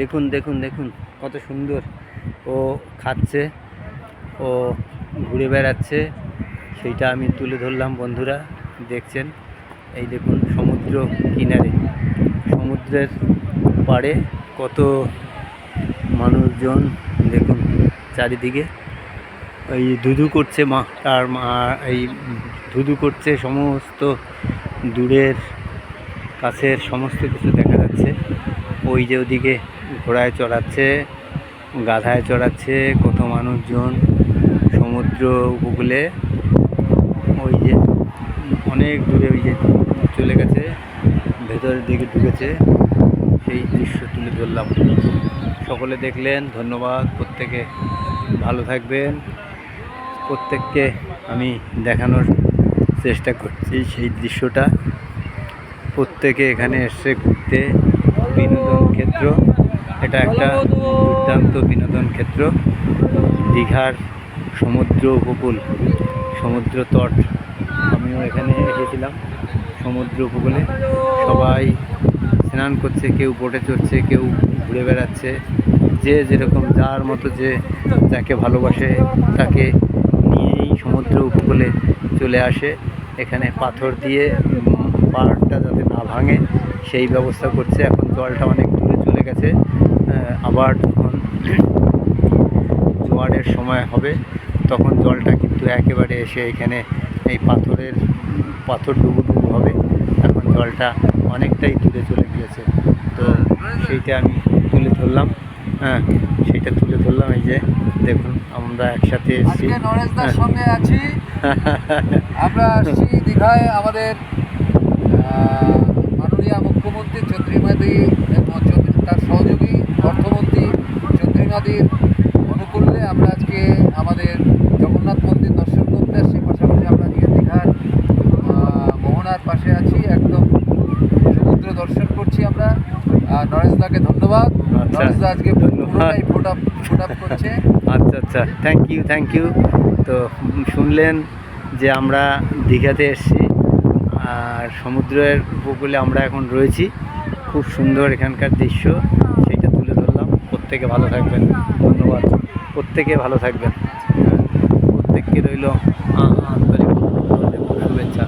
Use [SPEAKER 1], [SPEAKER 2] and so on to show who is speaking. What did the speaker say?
[SPEAKER 1] দেখুন দেখুন দেখুন, কত সুন্দর। ও খাচ্ছে, ও ঘুরে বেড়াচ্ছে। সেইটা আমি তুলে ধরলাম, বন্ধুরা, দেখছেন? এই দেখুন, সমুদ্র কিনারে। সমুদ্রের পাড়ে কত মানুষজন, দেখুন, চারিদিকে। এই ধুধু করছে মা, তার মা, এই ধুধু করছে সমস্ত দূরের, কাছের সমস্ত কিছু দেখা যাচ্ছে। ওই যে ওদিকে ঘোড়ায় চড়াচ্ছে, গাধায় চড়াচ্ছে, কত মানুষজন সমুদ্র উপকূলে। ওই যে অনেক দূরে ওই যে চলে গেছে, ভেতরের দিকে ঢুকেছে। সেই দৃশ্য তুলে ধরলাম। সকলে দেখলেন, ধন্যবাদ, প্রত্যেকে ভালো থাকবেন। প্রত্যেককে আমি দেখানোর চেষ্টা করছি সেই দৃশ্যটা। প্রত্যেকে এখানে এসে ঘুরতে বিনোদন ক্ষেত্র। এটা একটা দুর্দান্ত বিনোদন ক্ষেত্র। দীঘার সমুদ্র উপকূল, সমুদ্র তট। আমিও এখানে এসেছিলাম সমুদ্র উপকূলে। সবাই স্নান করছে, কেউ বোটে চড়ছে, কেউ ঘুরে বেড়াচ্ছে। যে যেরকম যার মতো যে যাকে ভালোবাসে তাকে নিয়েই সমুদ্র উপকূলে চলে আসে। এখানে পাথর দিয়ে পাহাড়টা যাতে না ভাঙে সেই ব্যবস্থা করছে। এখন জলটা অনেক দূরে চলে গেছে। আবার যখন জোয়ারের সময় হবে তখন জলটা কিন্তু একেবারে এসে এখানে এই পাথরের পাথর ডুবু ডুবু হবে। এখন জলটা অনেকটাই দূরে চলে গিয়েছে। তো সেইটা আমি তুলে ধরলাম। হ্যাঁ সেটা তুলে ধরলাম। এই যে দেখুন আমরা একসাথে এসেছি।
[SPEAKER 2] নরেশদার সঙ্গে আছি। আমরা আসছি দীঘায় আমাদের মাননীয় মুখ্যমন্ত্রী চন্দ্রিমাদি তার সহযোগী অর্থমন্ত্রী চন্দ্রিমাদির অনুকূলে আমরা আজকে আমাদের জগন্নাথ মন্দির দর্শন করতে আসছি। পাশাপাশি আমরা আজকে দীঘার মোহনার পাশে আছি। একদম সমুদ্র দর্শন করছি আমরা। আর নরেশদাকে ধন্যবাদ।
[SPEAKER 1] আচ্ছা,
[SPEAKER 2] নরেশদা আজকে। পুরোটাই ফোট আপ ফোট আপ করছে।
[SPEAKER 1] আচ্ছা আচ্ছা। থ্যাংক ইউ থ্যাংক ইউ তো শুনলেন যে আমরা দীঘাতে এসেছি। আর সমুদ্রের উপকূলে আমরা এখন রয়েছি। খুব সুন্দর এখানকার দৃশ্য সেটা তুলে ধরলাম। প্রত্যেকে ভালো থাকবেন। ধন্যবাদ। প্রত্যেকে ভালো থাকবেন। প্রত্যেককে রইল আন্তরিক শুভেচ্ছা।